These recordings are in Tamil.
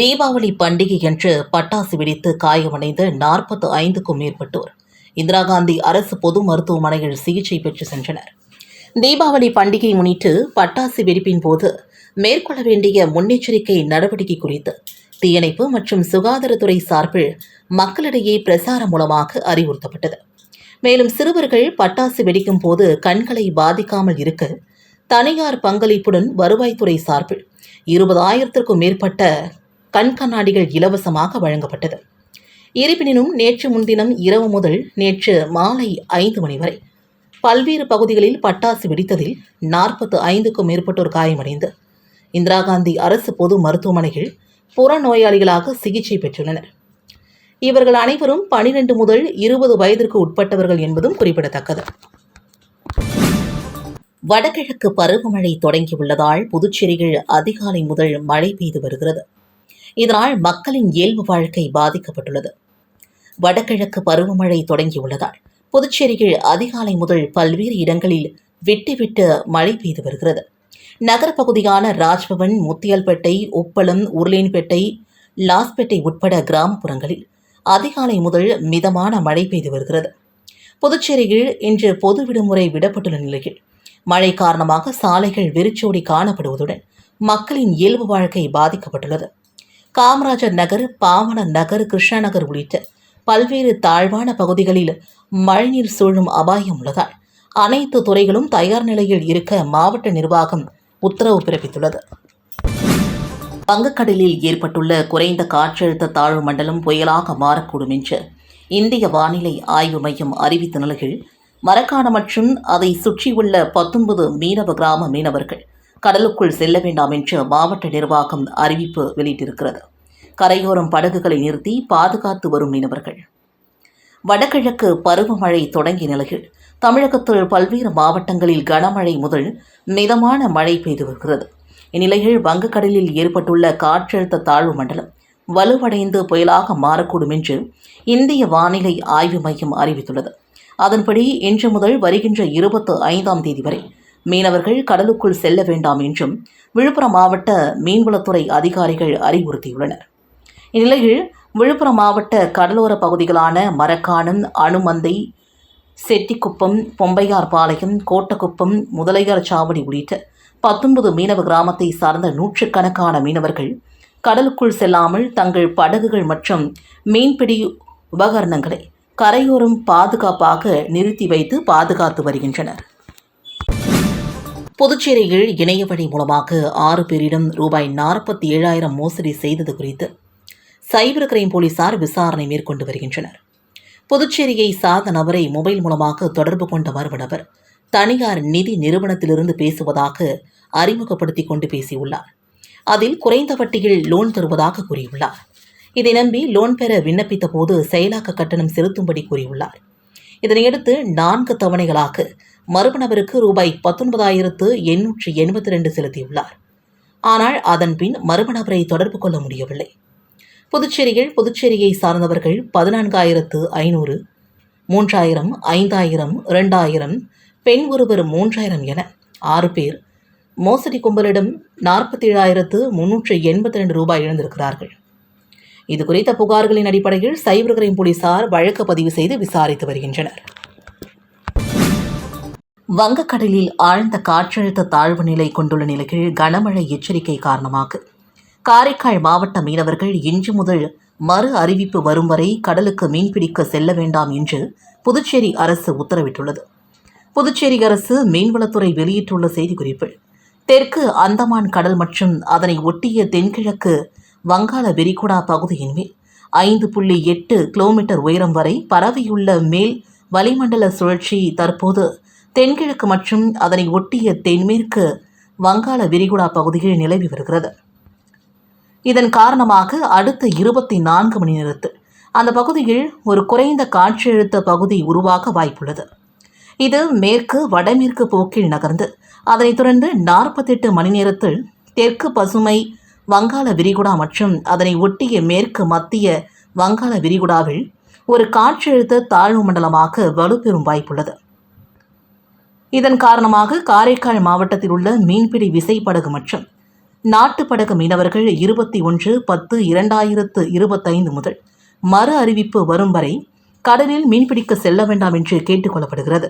தீபாவளி பண்டிகை என்று பட்டாசு வெடித்து காயமடைந்த நாற்பத்து ஐந்துக்கும் மேற்பட்டோர். இந்திரா காந்தி அரசு பொது மருத்துவமனையில் சிகிச்சை பெற்று சென்றனர். தீபாவளி பண்டிகை முன்னிட்டு பட்டாசு வெடிப்பின் போது மேற்கொள்ள வேண்டிய முன்னெச்சரிக்கை நடவடிக்கை குறித்து தீயணைப்பு மற்றும் சுகாதாரத்துறை சார்பில் மக்களிடையே பிரசாரம் மூலமாக அறிவுறுத்தப்பட்டது. மேலும் சிறுவர்கள் பட்டாசு வெடிக்கும் போது கண்களை பாதிக்காமல் இருக்க தனியார் பங்களிப்புடன் வருவாய்த்துறை சார்பில் இருபதாயிரத்திற்கும் மேற்பட்ட கண் கண்ணாடிகள் இலவசமாக வழங்கப்பட்டது. இருப்பினும் நேற்று முன்தினம் இரவு முதல் நேற்று மாலை ஐந்து மணி வரை பல்வேறு பகுதிகளில் பட்டாசு வெடித்ததில் நாற்பத்து ஐந்துக்கும் மேற்பட்டோர் காயமடைந்து இந்திரா காந்தி அரசு பொது மருத்துவமனையில் புறநோயாளிகளாக சிகிச்சை பெற்றுள்ளனர். இவர்கள் அனைவரும் பனிரெண்டு முதல் இருபது வயதிற்கு உட்பட்டவர்கள் என்பதும் குறிப்பிடத்தக்கது. வடகிழக்கு பருவமழை தொடங்கியுள்ளதால் புதுச்சேரியில் அதிகாலை முதல் மழை பெய்து வருகிறது. இதனால் மக்களின் இயல்பு வாழ்க்கை பாதிக்கப்பட்டுள்ளது. வடகிழக்கு பருவமழை தொடங்கியுள்ளதால் புதுச்சேரியில் அதிகாலை முதல் பல்வேறு இடங்களில் விட்டு விட்டு மழை பெய்து வருகிறது. நகரப்பகுதியான ராஜ்பவன் முத்தியல்பேட்டை உப்பளம் உருளேன்பேட்டை லாஸ்பேட்டை உட்பட கிராமப்புறங்களில் அதிகாலை முதல் மிதமான மழை பெய்து வருகிறது. புதுச்சேரியில் இன்று பொது விடுமுறை விடப்பட்டுள்ள நிலையில் மழை காரணமாக சாலைகள் வெறிச்சோடி காணப்படுவதுடன் மக்களின் இயல்பு வாழ்க்கை பாதிக்கப்பட்டுள்ளது. காமராஜர் நகர் பாவன நகர் கிருஷ்ணநகர் உள்ளிட்ட பல்வேறு தாழ்வான பகுதிகளில் மழைநீர் சூழும் அபாயம் உள்ளதால் அனைத்து துறைகளும் தயார் நிலையில் இருக்க மாவட்ட நிர்வாகம் உத்தரவு பிறப்பித்துள்ளது. வங்கக்கடலில் ஏற்பட்டுள்ள குறைந்த காற்றழுத்த தாழ்வு மண்டலம் புயலாக மாறக்கூடும் என்று இந்திய வானிலை ஆய்வு மையம் அறிவித்த நிலையில் மரக்காணம் மற்றும் அதை சுற்றியுள்ள பத்தொன்பது மீனவ கிராம மீனவர்கள் கடலுக்குள் செல்ல வேண்டாம் என்று மாவட்ட நிர்வாகம் அறிவிப்பு வெளியிட்டிருக்கிறது. கரையோரம் படகுகளை நிறுத்தி பாதுகாத்து வரும் மீனவர்கள். வடகிழக்கு பருவமழை தொடங்கிய நிலையில் தமிழகத்தில் பல்வேறு மாவட்டங்களில் கனமழை முதல் மிதமான மழை பெய்து வருகிறது. இந்நிலையில் வங்கக்கடலில் ஏற்பட்டுள்ள காற்றழுத்த தாழ்வு மண்டலம் வலுவடைந்து புயலாக மாறக்கூடும் என்று இந்திய வானிலை ஆய்வு மையம் அறிவித்துள்ளது. அதன்படி இன்று முதல் வருகின்ற இருபத்து ஐந்தாம் தேதி வரை மீனவர்கள் கடலுக்குள் செல்ல வேண்டாம் என்றும் விழுப்புரம் மாவட்ட மீன்வளத்துறை அதிகாரிகள் அறிவுறுத்தியுள்ளனர். இந்நிலையில் விழுப்புரம் மாவட்ட கடலோர பகுதிகளான மரக்காணம் அனுமந்தை செட்டிக்குப்பம் பொம்பையார்பாளையம் கோட்டக்குப்பம் முதலையார் சாவடி உள்ளிட்ட பத்தொன்பது மீனவ கிராமத்தை சார்ந்த நூற்றுக்கணக்கான மீனவர்கள் கடலுக்குள் செல்லாமல் தங்கள் படகுகள் மற்றும் மீன்பிடி உபகரணங்களை கரையோரம் பாதுகாப்பாக நிறுத்தி வைத்து பாதுகாத்து வருகின்றனர். புதுச்சேரியில் இணையவழி மூலமாக ஆறு பேரிடம் ரூபாய் நாற்பத்தி ஏழாயிரம் மோசடி செய்தது குறித்து சைபர் கிரைம் போலீசார் விசாரணை மேற்கொண்டு வருகின்றனர். புதுச்சேரியை சார்ந்த நபரை மொபைல் மூலமாக தொடர்பு கொண்ட மர்ம நபர் தனியார் நிதி நிறுவனத்திலிருந்து பேசுவதாக அறிமுகப்படுத்தி கொண்டு பேசியுள்ளார். அதில் குறைந்த வட்டியில் லோன் தருவதாக கூறியுள்ளார். இதை நம்பி லோன் பெற விண்ணப்பித்த போது செயலாக்க கட்டணம் செலுத்தும்படி கூறியுள்ளார். இதனையடுத்து நான்கு தவணைகளாக மர்ம நபருக்கு ரூபாய் பத்தொன்பதாயிரத்து எண்ணூற்று எண்பத்தி ரெண்டு செலுத்தியுள்ளார். ஆனால் அதன் பின் மர்ம நபரை தொடர்பு கொள்ள முடியவில்லை. புதுச்சேரியில் புதுச்சேரியை சார்ந்தவர்கள் பதினான்காயிரத்து ஐநூறு மூன்றாயிரம் ஐந்தாயிரம் இரண்டாயிரம் பெண் ஒருவர் மூன்றாயிரம் என ஆறு பேர் மோசடி கும்பலிடம் நாற்பத்தி ஏழாயிரத்து முன்னூற்று எண்பத்தி ரெண்டு ரூபாய் இழந்திருக்கிறார்கள் இது குறித்த புகார்களின் அடிப்படையில் சைபர் கிரைம் போலீசார் வழக்கு பதிவு செய்து விசாரித்து வருகின்றனர். வங்கக்கடலில் ஆழ்ந்த காற்றழுத்த தாழ்வு நிலை கொண்டுள்ள நிலையில் கனமழை எச்சரிக்கை காரணமாக காரைக்கால் மாவட்ட மீனவர்கள் இன்று முதல் மறு அறிவிப்பு வரும் வரை கடலுக்கு மீன்பிடிக்க செல்ல வேண்டாம் என்று புதுச்சேரி அரசு உத்தரவிட்டுள்ளது. புதுச்சேரி அரசு மீன்வளத்துறை வெளியிட்டுள்ள செய்திக்குறிப்பில் தெற்கு அந்தமான் கடல் மற்றும் அதனை ஒட்டிய தென்கிழக்கு வங்காள விரிகுடா பகுதியின் மேல் ஐந்து புள்ளி எட்டு கிலோமீட்டர் உயரம் வரை பரவியுள்ள மேல் வளிமண்டல சுழற்சி தற்போது தென்கிழக்கு மற்றும் அதனை ஒட்டிய தென்மேற்கு வங்காள விரிகுடா பகுதியில் நிலவி வருகிறது. இதன் காரணமாக அடுத்த இருபத்தி நான்கு மணி நேரத்தில் அந்த பகுதியில் ஒரு குறைந்த காற்றழுத்த பகுதி உருவாக வாய்ப்புள்ளது. இது மேற்கு வடமேற்கு போக்கில் நகர்ந்து அதனைத் தொடர்ந்து நாற்பத்தெட்டு மணி நேரத்தில் தெற்கு பசுமை வங்காள விரிகுடா மற்றும் அதனை ஒட்டிய மேற்கு மத்திய வங்காள விரிகுடாவில் ஒரு காற்றழுத்த தாழ்வு மண்டலமாக வலுப்பெறும் வாய்ப்புள்ளது. இதன் காரணமாக காரைக்கால் மாவட்டத்தில் உள்ள மீன்பிடி விசைப்படகு மற்றும் நாட்டுப்படகு மீனவர்கள் இருபத்தி ஒன்று பத்து இரண்டாயிரத்து இருபத்தைந்து முதல் மறு அறிவிப்பு வரும் வரை கடலில் மீன்பிடிக்க செல்ல வேண்டாம் என்று கேட்டுக்கொள்ளப்படுகிறது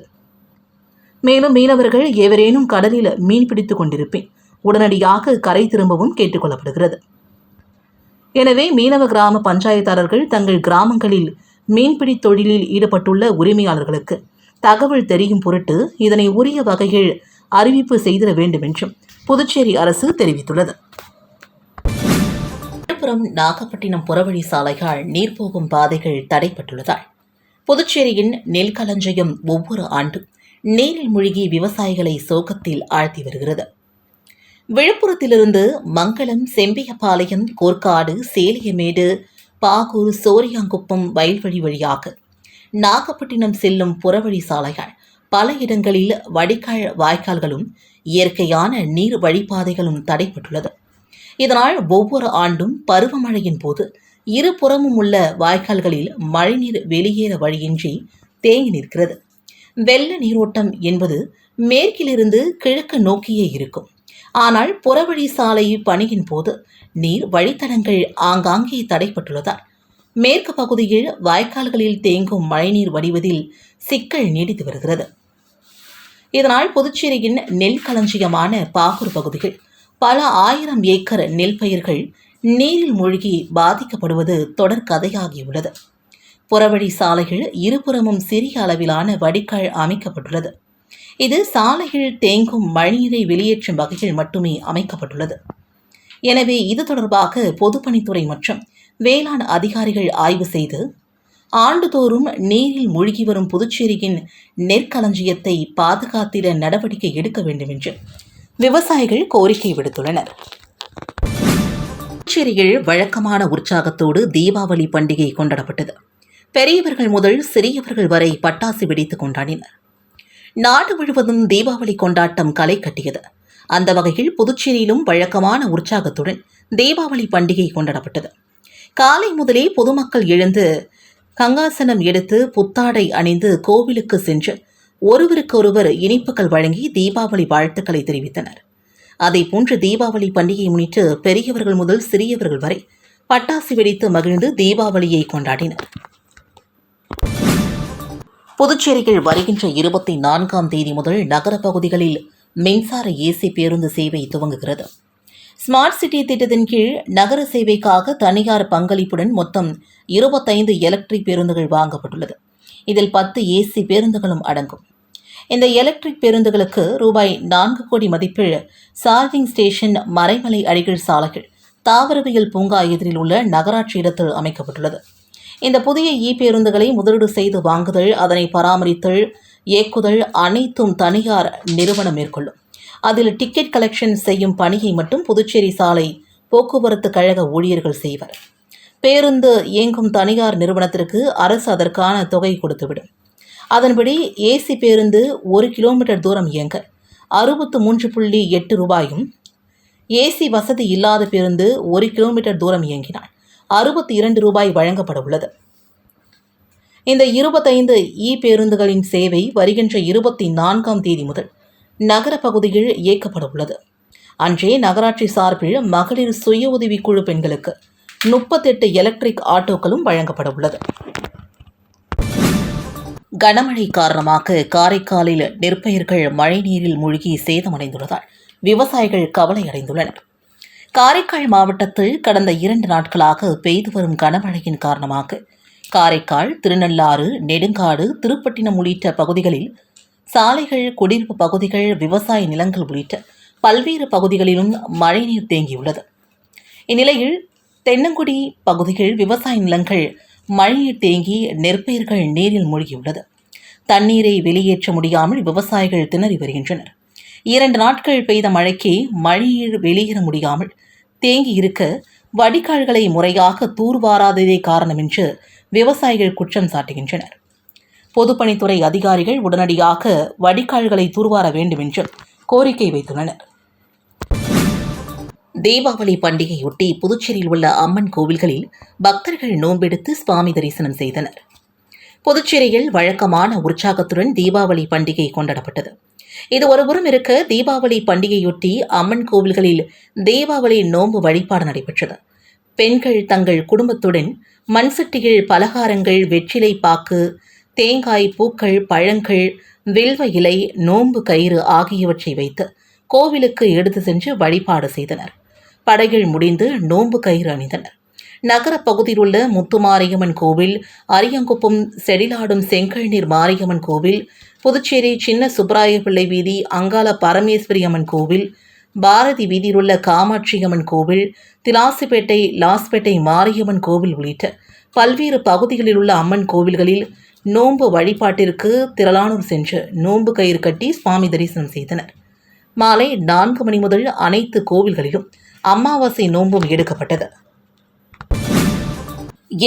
மேலும் மீனவர்கள் எவரேனும் கடலில் மீன்பிடித்துக் கொண்டிருப்பேன். உடனடியாக கரை திரும்பவும் கேட்டுக்கொள்ளப்படுகிறது எனவே மீனவ கிராம பஞ்சாயத்தாளர்கள் தங்கள் கிராமங்களில் மீன்பிடி தொழிலில் ஈடுபட்டுள்ள உரிமையாளர்களுக்கு தகவல் தெரியும் பொருட்டு இதனை உரிய வகையில் அறிவிப்பு செய்திட வேண்டும் என்றும் புதுச்சேரி அரசு தெரிவித்துள்ளது. விழுப்புரம் நாகப்பட்டினம் புறவழி சாலைகள் நீர்போகும் பாதைகள் தடைப்பட்டுள்ளதால் புதுச்சேரியின் நெல் களஞ்சியம் ஒவ்வொரு ஆண்டும் நீரில் மூழ்கி விவசாயிகளை சோகத்தில் ஆழ்த்தி வருகிறது. விழுப்புரத்திலிருந்து மங்களம் செம்பியபாளையம் கோர்க்காடு சேலியமேடு பாகூர் சோரியாங்குப்பம் வயல்வழி வழியாக நாகப்பட்டினம் செல்லும் புறவழி சாலைகள். பல இடங்களில் வடிகால் வாய்க்கால்களும் இயற்கையான நீர் வழிப்பாதைகளும் தடைப்பட்டுள்ளது இதனால் ஒவ்வொரு ஆண்டும் பருவமழையின் போது இருபுறமும் உள்ள வாய்க்கால்களில் மழைநீர் வெளியேற வழியின்றி தேங்கி நிற்கிறது. வெள்ள நீரோட்டம் என்பது மேற்கிலிருந்து கிழக்கு நோக்கியே இருக்கும். ஆனால் புறவழி சாலை பணியின் போது நீர் வழித்தடங்கள் ஆங்காங்கே தடைப்பட்டுள்ளதால் மேற்கு பகுதியில் வாய்க்கால்களில் தேங்கும் மழைநீர் வடிவதில் சிக்கல் நீடித்து வருகிறது. இதனால் புதுச்சேரியின் நெல் களஞ்சியமான பாகூர் பகுதிகள் பல ஆயிரம் ஏக்கர் நெல் பயிர்கள் நீரில் மூழ்கி பாதிக்கப்படுவது தொடர் கதையாகியுள்ளது. புறவழி சாலைகள் இருபுறமும் சிறிய அளவிலான வடிகால் அமைக்கப்பட்டுள்ளது. இது சாலையில் தேங்கும் மழைநீரை வெளியேற்றும் வகையில் மட்டுமே அமைக்கப்பட்டுள்ளது. எனவே இது தொடர்பாக பொதுப்பணித்துறை மற்றும் வேளாண் அதிகாரிகள் ஆய்வு செய்து ஆண்டுதோறும் நீரில் மூழ்கி வரும் புதுச்சேரியின் நெற்களஞ்சியத்தை பாதுகாத்திட நடவடிக்கை எடுக்க வேண்டும் என்று விவசாயிகள் கோரிக்கை விடுத்துள்ளனர். புதுச்சேரியில் வழக்கமான உற்சாகத்தோடு தீபாவளி பண்டிகை கொண்டாடப்பட்டது. பெரியவர்கள் முதல் சிறியவர்கள் வரை பட்டாசு வெடித்துக் கொண்டாடினர். நாடு முழுவதும் தீபாவளி கொண்டாட்டம் களை கட்டியது. அந்த வகையில் புதுச்சேரியிலும் வழக்கமான உற்சாகத்துடன் தீபாவளி பண்டிகை கொண்டாடப்பட்டது. காலை முதலே பொதுமக்கள் எழுந்து கங்காசனம் எடுத்து புத்தாடை அணிந்து கோவிலுக்கு சென்று ஒருவருக்கொருவர் இனிப்புகள் வழங்கி தீபாவளி வாழ்த்துக்களை தெரிவித்தனர். அதை போன்று தீபாவளி பண்டிகையை முன்னிட்டு பெரியவர்கள் முதல் சிறியவர்கள் வரை பட்டாசு வெடித்து மகிழ்ந்து தீபாவளியை கொண்டாடினர். புதுச்சேரியில் வருகின்ற இருபத்தி நான்காம் தேதி முதல் நகர பகுதிகளில் மின்சார ஏசி பேருந்து சேவை துவங்குகிறது. ஸ்மார்ட் சிட்டி திட்டத்தின் கீழ் நகர சேவைக்காக தனியார் பங்களிப்புடன் மொத்தம் இருபத்தைந்து எலக்ட்ரிக் பேருந்துகள் வாங்கப்பட்டுள்ளது. இதில் பத்து ஏசி பேருந்துகளும் அடங்கும். இந்த எலக்ட்ரிக் பேருந்துகளுக்கு ரூபாய் நான்கு கோடி மதிப்பில் சார்ஜிங் ஸ்டேஷன் மறைமலை அடிகள் சாலைகள் தாவரவியல் பூங்கா எதிரில் உள்ள நகராட்சி இடத்தில் அமைக்கப்பட்டுள்ளது. இந்த புதிய இ பேருந்துகளை முதலீடு செய்து வாங்குதல் அதனை பராமரித்தல் இயக்குதல் அனைத்தும் தனியார் நிறுவனம் மேற்கொள்ளும். அதில் டிக்கெட் கலெக்ஷன் செய்யும் பணியை மட்டும் புதுச்சேரி சாலை போக்குவரத்து கழக ஊழியர்கள் செய்வர். பேருந்து இயங்கும் தனியார் நிறுவனத்திற்கு அரசு அதற்கான தொகை கொடுத்துவிடும். அதன்படி ஏசி பேருந்து ஒரு கிலோமீட்டர் தூரம் இயங்க அறுபத்து மூன்று புள்ளி எட்டு ரூபாயும் ஏசி வசதி இல்லாத பேருந்து ஒரு கிலோமீட்டர் தூரம் இயங்கினால் அறுபத்தி இரண்டு ரூபாய் வழங்கப்பட உள்ளது. இந்த இருபத்தைந்து இ பேருந்துகளின் சேவை வருகின்ற இருபத்தி நான்காம் தேதி முதல் நகர பகுதியில் இயக்கப்பட உள்ளது அன்றே நகராட்சி சார்பில் மகளிர் சுய உதவிக்குழு பெண்களுக்கு முப்பத்தெட்டு எலக்ட்ரிக் ஆட்டோக்களும் வழங்கப்பட உள்ளது கனமழை காரணமாக காரைக்காலில் நெற்பயிர்கள் மழைநீரில் மூழ்கி சேதமடைந்துள்ளதால் விவசாயிகள் கவலை அடைந்துள்ளனர் காரைக்கால் மாவட்டத்தில் கடந்த இரண்டு நாட்களாக பெய்து வரும் கனமழையின் காரணமாக காரைக்கால் திருநள்ளாறு நெடுங்காடு திருப்பட்டினம் உள்ளிட்ட பகுதிகளில் சாலைகள் குடியிருப்பு பகுதிகள் விவசாய நிலங்கள் உள்ளிட்ட பல்வேறு பகுதிகளிலும் மழைநீர் தேங்கியுள்ளது. இந்நிலையில் தென்னங்குடி பகுதிகள் விவசாய நிலங்கள் மழைநீர் தேங்கி நெற்பயிர்கள் நீரில் மூழ்கியுள்ளது. தண்ணீரை வெளியேற்ற முடியாமல் விவசாயிகள் திணறி வருகின்றனர். இரண்டு நாட்கள் பெய்த மழைக்கு மழைநீர் வெளியேற முடியாமல் தேங்கி இருக்க வடிகால்களை முறையாக தூர்வாராததே காரணம் என்று விவசாயிகள் குற்றம் சாட்டுகின்றனர். பொதுப்பணித்துறை அதிகாரிகள் உடனடியாக வடிகால்களை தூர்வார வேண்டும் என்றும் கோரிக்கை வைத்துள்ளனர். தீபாவளி பண்டிகையொட்டி புதுச்சேரியில் உள்ள அம்மன் கோவில்களில் பக்தர்கள் நோன்பெடுத்து சுவாமி தரிசனம் செய்தனர். புதுச்சேரியில் வழக்கமான உற்சாகத்துடன் தீபாவளி பண்டிகை கொண்டாடப்பட்டது. இது ஒருபுறம் இருக்க தீபாவளி பண்டிகையொட்டி அம்மன் கோவில்களில் தீபாவளி நோன்பு வழிபாடு நடைபெற்றது. பெண்கள் தங்கள் குடும்பத்துடன் மண்சட்டியில் பலகாரங்கள் வெற்றிலை பாக்கு தேங்காய் பூக்கள் பழங்கள் வில்வ இலை நோன்பு கயிறு ஆகியவற்றை வைத்து கோவிலுக்கு எடுத்து சென்று வழிபாடு செய்தனர். படைகள் முடிந்து நோன்பு கயிறு அணிந்தனர். நகர பகுதியில் உள்ள முத்துமாரியம்மன் கோவில் அரியங்குப்பம் செடிலாடும் செங்கல்நீர் மாரியம்மன் கோவில் புதுச்சேரி சின்ன சுப்பராய பிள்ளை வீதி அங்காள பரமேஸ்வரி அம்மன் கோவில் பாரதி வீதியில் உள்ள காமாட்சி அம்மன் கோவில் திலாசிப்பேட்டை லாஸ்பேட்டை மாரியம்மன் கோவில் உள்ளிட்ட பல்வேறு பகுதிகளில் உள்ள அம்மன் கோவில்களில் நோன்பு வழிபாட்டிற்கு திரளானூர் சென்று நோன்பு கயிறு கட்டி சுவாமி தரிசனம் செய்தனர். மாலை நான்கு மணி முதல் அனைத்து கோவில்களிலும் அமாவாசை நோன்பும் எடுக்கப்பட்டது.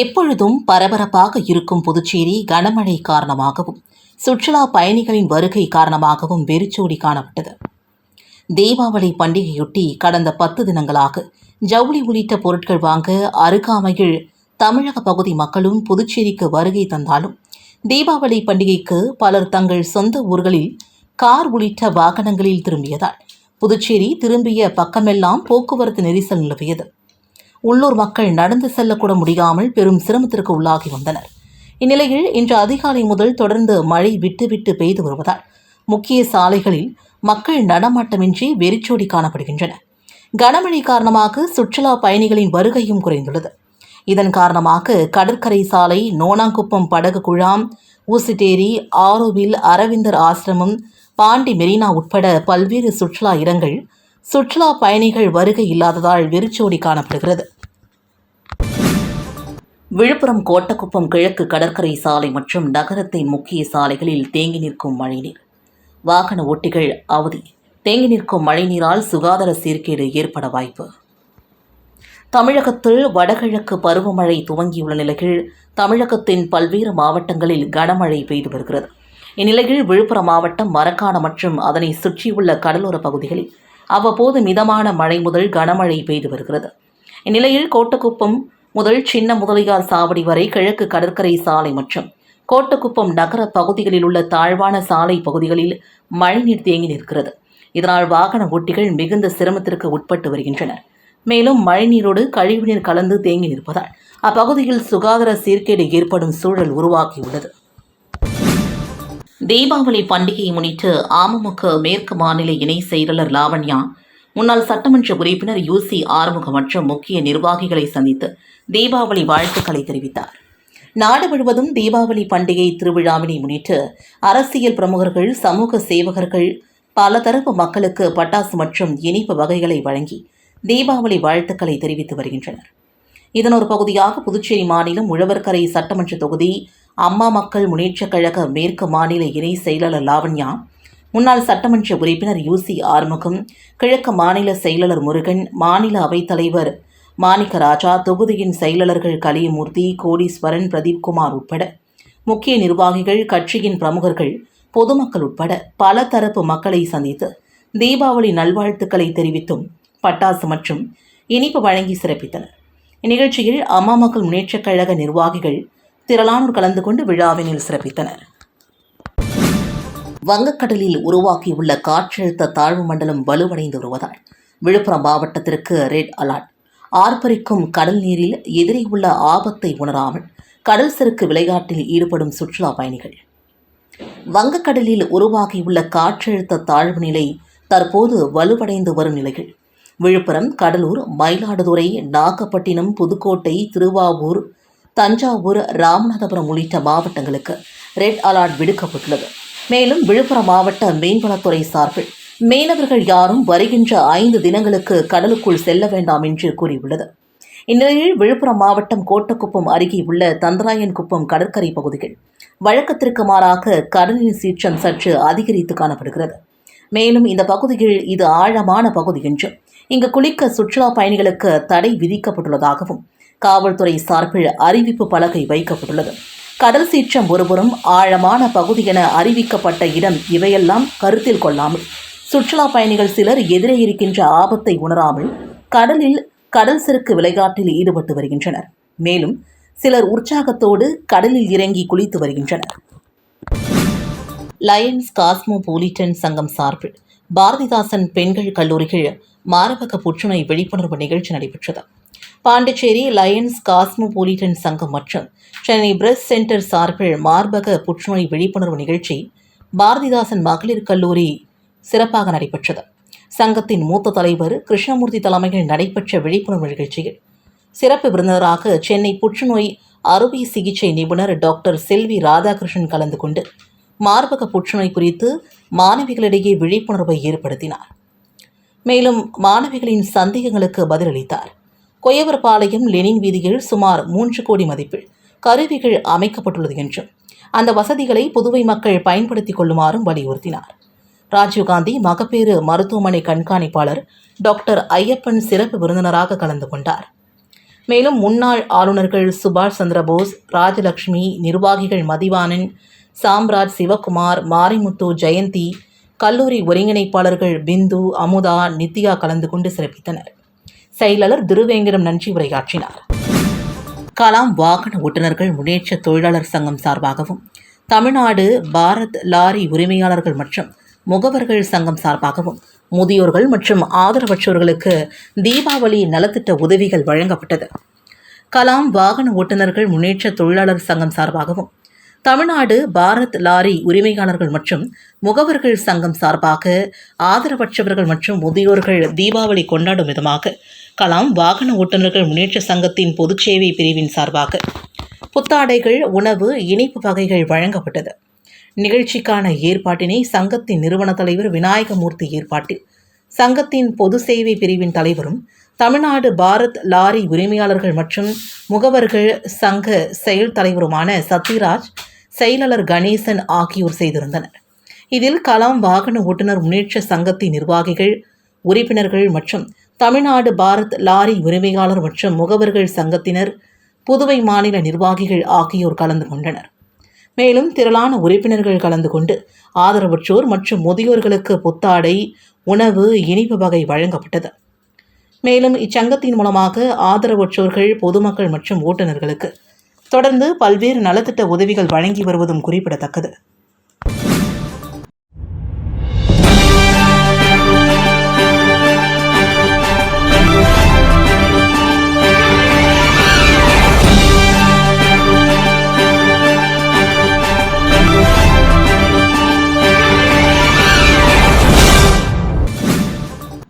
எப்பொழுதும் பரபரப்பாக இருக்கும் புதுச்சேரி கனமழை காரணமாகவும் சுற்றுலா பயணிகளின் வருகை காரணமாகவும் வெறிச்சோடி காணப்பட்டது. தீபாவளி பண்டிகையொட்டி கடந்த பத்து தினங்களாக ஜவுளி உள்ளிட்ட பொருட்கள் வாங்க அருகாமையில் தமிழக பகுதி மக்களும் புதுச்சேரிக்கு வருகை தந்தாலும் தீபாவளி பண்டிகைக்கு பலர் தங்கள் சொந்த ஊர்களில் கார் உள்ளிட்ட வாகனங்களில் திரும்பியதால் புதுச்சேரி திரும்பிய பக்கமெல்லாம் போக்குவரத்து நெரிசல் நிலவியது. உள்ளூர் மக்கள் நடந்து செல்லக்கூட முடியாமல் பெரும் சிரமத்திற்கு உள்ளாகி வந்தனர். இந்நிலையில் இன்று அதிகாலை முதல் தொடர்ந்து மழை விட்டுவிட்டு பெய்து வருவதால் முக்கிய சாலைகளில் மக்கள் நடமாட்டமின்றி வெறிச்சோடி காணப்படுகின்றன. கனமழை காரணமாக சுற்றுலா பயணிகளின் வருகையும் குறைந்துள்ளது. இதன் காரணமாக கடற்கரை சாலை நோனாங்குப்பம் படகு குழாம் ஊசிட்டேரி ஆரோவில் அரவிந்தர் ஆசிரமம் பாண்டி மெரினா உட்பட பல்வேறு சுற்றுலா இடங்கள் சுற்றுலா பயணிகள் வருகை இல்லாததால் வெறிச்சோடி காணப்படுகிறது. விழுப்புரம் கோட்டக்குப்பம் கிழக்கு கடற்கரை சாலை மற்றும் நகரத்தின் முக்கிய சாலைகளில் தேங்கி நிற்கும் மழைநீர். வாகன ஓட்டிகள் அவதி. தேங்கி நிற்கும் மழைநீரால் சுகாதார சீர்கேடு ஏற்பட வாய்ப்பு. தமிழகத்தில் வடகிழக்கு பருவமழை துவங்கியுள்ள நிலையில் தமிழகத்தின் பல்வேறு மாவட்டங்களில் கனமழை பெய்து வருகிறது. இந்நிலையில் விழுப்புரம் மாவட்டம் மரக்காணம் மற்றும் அதனை சுற்றியுள்ள கடலோர பகுதிகளில் அவ்வப்போது மிதமான மழை முதல் கனமழை பெய்து வருகிறது. இந்நிலையில் கோட்டக்குப்பம் முதல் சின்ன முதலியார் சாவடி வரை கிழக்கு கடற்கரை சாலை மற்றும் கோட்டக்குப்பம் நகர பகுதிகளில் உள்ள தாழ்வான சாலை பகுதிகளில் மழைநீர் தேங்கி நிற்கிறது. இதனால் வாகன ஓட்டிகள் மிகுந்த சிரமத்திற்கு உட்பட்டு வருகின்றனர். மேலும் மழைநீரோடு கழிவுநீர் கலந்து தேங்கி நிற்பதால் அப்பகுதியில் சுகாதார சீர்கேடு ஏற்படும் சூழல் உருவாகியுள்ளது. தீபாவளி பண்டிகையை முன்னிட்டு அமமுக மேற்கு மாநில இணை செயலாளர் லாவண்யா முன்னாள் சட்டமன்ற உறுப்பினர் யூசி ஆறுமுகம் மற்றும் முக்கிய நிர்வாகிகளை சந்தித்து தீபாவளி வாழ்த்துக்களை தெரிவித்தார். நாடு முழுவதும் தீபாவளி பண்டிகை திருவிழாவினை முன்னிட்டு அரசியல் பிரமுகர்கள் சமூக சேவகர்கள் பல தரப்பு மக்களுக்கு பட்டாசு மற்றும் இனிப்பு வகைகளை வழங்கி தீபாவளி வாழ்த்துக்களை தெரிவித்து வருகின்றனர். இதன் ஒரு பகுதியாக புதுச்சேரி மாநிலம் உழவர்கரை சட்டமன்ற தொகுதி அம்மா மக்கள் முன்னேற்றக் கழக மேற்கு மாநில இணை செயலாளர் லாவண்யா முன்னாள் சட்டமன்ற உறுப்பினர் யூசி ஆறுமுகம் கிழக்கு மாநில செயலாளர் முருகன் மாநில அவைத்தலைவர் மாணிக்க ராஜா தொகுதியின் செயலாளர்கள் கலியமூர்த்தி கோடீஸ்வரன் பிரதீப்குமார் உட்பட முக்கிய நிர்வாகிகள் கட்சியின் பிரமுகர்கள் பொதுமக்கள் உட்பட பல தரப்பு மக்களை சந்தித்து தீபாவளி நல்வாழ்த்துக்களை தெரிவித்தும் பட்டாசு மற்றும் இனிப்பு வழங்கி சிறப்பித்தனர். இந்நிகழ்ச்சியில் அம்மா மக்கள் முன்னேற்றக் கழக நிர்வாகிகள் திரளானோர் கலந்து கொண்டு விழாவினில் சிறப்பித்தனர். வங்கக்கடலில் உருவாக்கியுள்ள காற்றழுத்த தாழ்வு மண்டலம் வலுவடைந்து வருவதால் விழுப்புரம் மாவட்டத்திற்கு ரெட் அலர்ட் ஆர்ப்பரிக்கும் கடல் நீரில் எதிரே உள்ள ஆபத்தை உணராமல் கடல் சறுக்கு விளையாட்டில் ஈடுபடும் சுற்றுலா பயணிகள். வங்கக்கடலில் உருவாகியுள்ள காற்றழுத்த தாழ்வு நிலை தற்போது வலுவடைந்து வரும் நிலையில் விழுப்புரம் கடலூர் மயிலாடுதுறை நாகப்பட்டினம் புதுக்கோட்டை திருவாவூர் தஞ்சாவூர் ராமநாதபுரம் உள்ளிட்ட மாவட்டங்களுக்கு ரெட் அலர்ட் விடுக்கப்பட்டுள்ளது. மேலும் விழுப்புரம் மாவட்ட மீன்வளத்துறை சார்பில் மீனவர்கள் யாரும் வருகின்ற ஐந்து தினங்களுக்கு கடலுக்குள் செல்ல வேண்டாம் என்று கூறியுள்ளது. இந்நிலையில் விழுப்புரம் மாவட்டம் கோட்டக்குப்பம் அருகே உள்ள தந்தராயன்குப்பம் கடற்கரை பகுதிகள் வழக்கத்திற்கு மாறாக கடலின் சீற்றம் சற்று அதிகரித்து காணப்படுகிறது. மேலும் இந்த பகுதியில் இது ஆழமான பகுதி என்றும் இங்கு குளிக்க சுற்றுலா பயணிகளுக்கு தடை விதிக்கப்பட்டுள்ளதாகவும் காவல்துறை சார்பில் அறிவிப்பு பலகை வைக்கப்பட்டுள்ளது. கடல் சீற்றம் ஒருபுறம் ஆழமான பகுதி என அறிவிக்கப்பட்ட இடம் இவையெல்லாம் கருத்தில் கொள்ளாமல் சுற்றுலா பயணிகள் சிலர் எதிரே இருக்கின்ற ஆபத்தை உணராமல் கடலில் கடல் செருக்கு விளையாட்டில் ஈடுபட்டு வருகின்றனர். மேலும் சிலர் உற்சாகத்தோடு கடலில் இறங்கி குளித்து வருகின்றனர். லயன்ஸ் காஸ்மோபோலிட்டன் சங்கம் சார்பில் பாரதிதாசன் பெண்கள் கல்லூரியில் மார்பக புற்றுநோய் விழிப்புணர்வு நிகழ்ச்சி நடைபெற்றது. பாண்டிச்சேரி லயன்ஸ் காஸ்மோபோலிட்டன் சங்கம் மற்றும் சென்னை பிரஸ் சென்டர் சார்பில் மார்பக புற்றுநோய் விழிப்புணர்வு நிகழ்ச்சி பாரதிதாசன் மகளிர் கல்லூரி சிறப்பாக நடைபெற்றது. சங்கத்தின் மூத்த தலைவர் கிருஷ்ணமூர்த்தி தலைமையில் நடைபெற்ற விழிப்புணர்வு நிகழ்ச்சியில் சிறப்பு விருந்தினராக சென்னை புற்றுநோய் அறுவை சிகிச்சை நிபுணர் டாக்டர் செல்வி ராதாகிருஷ்ணன் கலந்து கொண்டு மார்பக புற்றுநோய் குறித்து மாணவிகளிடையே விழிப்புணர்வை ஏற்படுத்தினார். மேலும் மாணவிகளின் சந்தேகங்களுக்கு பதிலளித்தார். கொயவரபாளையம் லெனின் வீதியில் சுமார் மூன்று கோடி மதிப்பில் கருவிகள் அமைக்கப்பட்டுள்ளது என்றும் அந்த வசதிகளை புதுவை மக்கள் பயன்படுத்திக் கொள்ளுமாறும் வலியுறுத்தினார். ராஜீவ்காந்தி மகப்பேறு மருத்துவமனை கண்காணிப்பாளர் டாக்டர் ஐயப்பன் சிறப்பு விருந்தினராக கலந்து கொண்டார். மேலும் முன்னாள் ஆளுநர்கள் சுபாஷ் சந்திரபோஸ் ராஜலட்சுமி நிர்வாகிகள் மதிவானன் சாம்ராஜ் சிவகுமார் மாரிமுத்து ஜெயந்தி கல்லூரி ஒருங்கிணைப்பாளர்கள் பிந்து அமுதா நித்யா கலந்து கொண்டு சிறப்பித்தனர். செயலாளர் திருவேங்கடம் நன்றி உரையாற்றினார். கலாம் வாகன ஓட்டுநர்கள் முன்னேற்ற தொழிலாளர் சங்கம் சார்பாகவும் தமிழ்நாடு பாரத் லாரி உரிமையாளர்கள் மற்றும் முகவர்கள் சங்கம் சார்பாகவும் முதியோர்கள் மற்றும் ஆதரவற்றோர்களுக்கு தீபாவளி நலத்திட்ட உதவிகள் வழங்கப்பட்டது. கலாம் வாகன ஓட்டுநர்கள் முன்னேற்ற தொழிலாளர் சங்கம் சார்பாகவும் தமிழ்நாடு பாரத் லாரி உரிமையாளர்கள் மற்றும் முகவர்கள் சங்கம் சார்பாக ஆதரவற்றவர்கள் மற்றும் முதியோர்கள் தீபாவளி கொண்டாடும் விதமாக கலாம் வாகன ஓட்டுநர்கள் முன்னேற்ற சங்கத்தின் பொதுச்சேவை பிரிவின் சார்பாக புத்தாடைகள் உணவு இனிப்பு வகைகள் வழங்கப்பட்டது. நிகழ்ச்சிக்கான ஏற்பாட்டினை சங்கத்தின் நிறுவன தலைவர் விநாயகமூர்த்தி ஏற்பாட்டில் சங்கத்தின் பொது சேவை பிரிவின் தலைவரும் தமிழ்நாடு பாரத் லாரி உரிமையாளர்கள் மற்றும் முகவர்கள் சங்க செயல் தலைவருமான சத்யராஜ் செயலாளர் கணேசன் ஆகியோர் செய்திருந்தனர். இதில் கலாம் வாகன ஓட்டுநர் முன்னேற்ற சங்கத்தின் நிர்வாகிகள் உறுப்பினர்கள் மற்றும் தமிழ்நாடு பாரத் லாரி உரிமையாளர் மற்றும் முகவர்கள் சங்கத்தினர் புதுவை மாநில நிர்வாகிகள் ஆகியோர் கலந்து கொண்டனர். மேலும் திரளான உறுப்பினர்கள் கலந்து கொண்டு ஆதரவற்றோர் மற்றும் முதியோர்களுக்கு புத்தாடை உணவு இனிப்பு வகை வழங்கப்பட்டது. மேலும் இச்சங்கத்தின் மூலமாக ஆதரவற்றோர்கள் பொதுமக்கள் மற்றும் ஓட்டுநர்களுக்கு தொடர்ந்து பல்வேறு நலத்திட்ட உதவிகள் வழங்கி வருவதும் குறிப்பிடத்தக்கது.